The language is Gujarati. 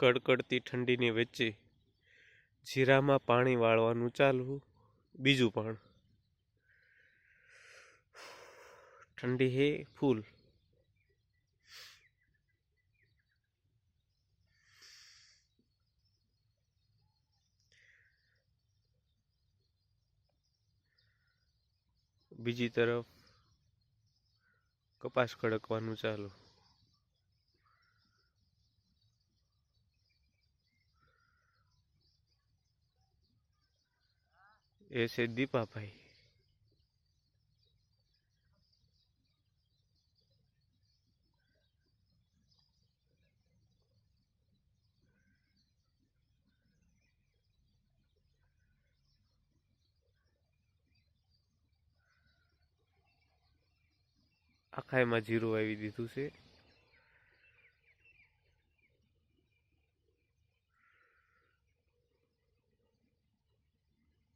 કડકડતી ઠંડી ની વચ્ચે જીરા માં પાણી વાળવાનું ચાલુ બીજું પણ ઠંડી હે ફૂલ બીજી તરફ કપાસ કડકવાનું ચાલુ એ છે દીપાભાઈ આખા એમાં જીરું વાવી દીધું છે